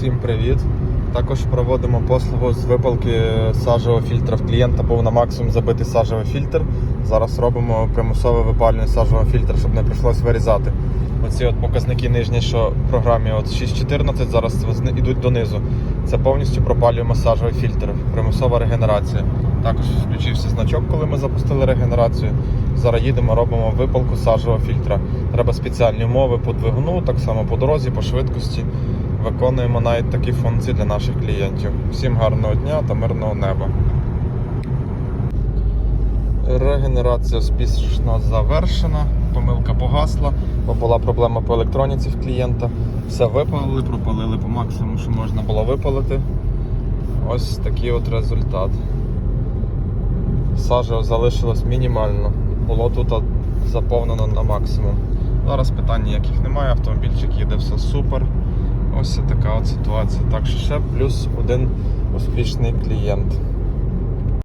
Всім привіт! Також проводимо послугу з випалки сажевого фільтра. В клієнта був на максимум забитий сажевий фільтр. Зараз робимо примусове випалювання сажевого фільтра, щоб не прийшлось вирізати. Оці от показники нижні, що в програмі от 6.14, зараз йдуть донизу. Це повністю пропалюємо сажевий фільтр, примусова регенерація. Також включився значок, коли ми запустили регенерацію. Зараз їдемо, робимо випалку сажевого фільтра. Треба спеціальні умови по двигуну, так само по дорозі, по швидкості. Виконуємо навіть такі функції для наших клієнтів. Всім гарного дня та мирного неба. Регенерація успішно завершена, помилка погасла, бо була проблема по електроніці в клієнта. Все випалили, пропалили по максимуму, що можна було випалити. Ось такий от результат. Сажа залишилось мінімально. Було тут заповнено на максимум. Зараз питань ніяких немає, автомобільчик їде все супер. Ось така от ситуація. Так що ще плюс один успішний клієнт.